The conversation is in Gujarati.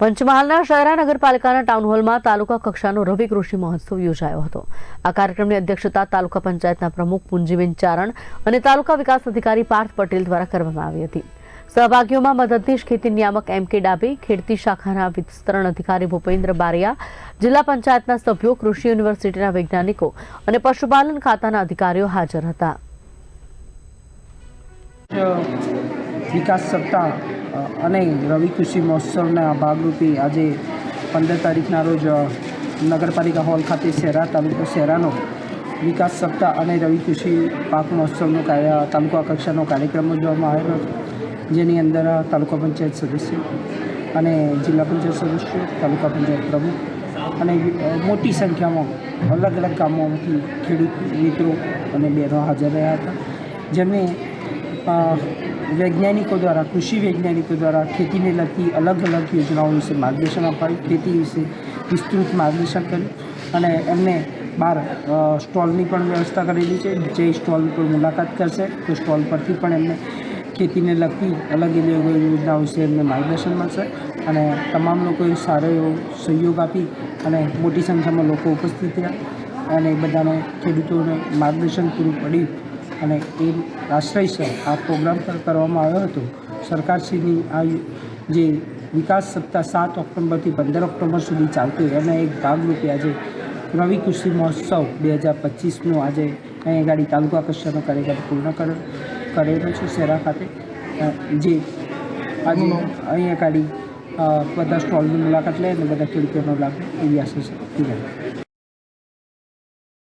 પંચમહાલના શહેરા નગરપાલિકાના ટાઉન તાલુકા કક્ષાનો રવિ કૃષિ મહોત્સવ યોજાયો હતો. આ કાર્યક્રમની અધ્યક્ષતા તાલુકા પંચાયતના પ્રમુખ પુંજીબેન ચારણ અને તાલુકા વિકાસ અધિકારી પાર્થ પટેલ દ્વારા કરવામાં આવી હતી. સહભાગીઓમાં મદદનીશ ખેતી નિયામક એમ કે ડાભી, ખેડતી શાખાના વિસ્તરણ અધિકારી ભૂપેન્દ્ર બારિયા, જિલ્લા પંચાયતના સભ્યો, કૃષિ યુનિવર્સિટીના વૈજ્ઞાનિકો અને પશુપાલન ખાતાના અધિકારીઓ હાજર હતા. વિકાસ સપ્તાહ અને રવિ કૃષિ મહોત્સવના ભાગરૂપે આજે પંદર તારીખના રોજ નગરપાલિકા હોલ ખાતે શહેરા તાલુકો શહેરાનો વિકાસ સપ્તાહ અને રવિ કૃષિ પાક મહોત્સવનો તાલુકા કક્ષાનો કાર્યક્રમ યોજવામાં આવેલો હતો, જેની અંદર તાલુકા પંચાયત સદસ્ય અને જિલ્લા પંચાયત સદસ્યો, તાલુકા પંચાયત પ્રમુખ અને મોટી સંખ્યામાં અલગ અલગ ગામોમાંથી ખેડૂત મિત્રો અને બહેનો હાજર રહ્યા હતા. જેમને વૈજ્ઞાનિકો દ્વારા, કૃષિ વૈજ્ઞાનિકો દ્વારા ખેતીને લગતી અલગ અલગ યોજનાઓ વિશે માર્ગદર્શન અપાયું. ખેતી વિશે વિસ્તૃત માર્ગદર્શન કર્યું અને એમને બહાર સ્ટોલની પણ વ્યવસ્થા કરેલી છે. જે સ્ટોલ પર મુલાકાત કરશે, તો સ્ટોલ પરથી પણ એમને ખેતીને લગતી અલગ અલગ યોજનાઓ વિશે એમને માર્ગદર્શન મળશે અને તમામ લોકોએ સારો એવો સહયોગ આપી અને મોટી સંખ્યામાં લોકો ઉપસ્થિત રહ્યા અને બધાને ખેડૂતોને માર્ગદર્શન પૂરું પડ્યું. અને એ આશ્રય આ પ્રોગ્રામ પર કરવામાં આવ્યો હતો. સરકારશ્રીની આ જે વિકાસ સપ્તાહ સાત ઓક્ટોબરથી પંદર ઓક્ટોબર સુધી ચાલતું એના એક ભાગરૂપે આજે રવિ કૃષિ મહોત્સવ બે હજાર પચીસનું આજે અહીંયા ગાડી તાલુકા કક્ષાનો કાર્યક્રમ પૂર્ણ કરેલો કરેલો છે શેરા ખાતે. જે આજે અહીંયા ગાડી બધા સ્ટોલની મુલાકાત લે અને બધા ખેડૂતોનો લાભ એવી આશા છે.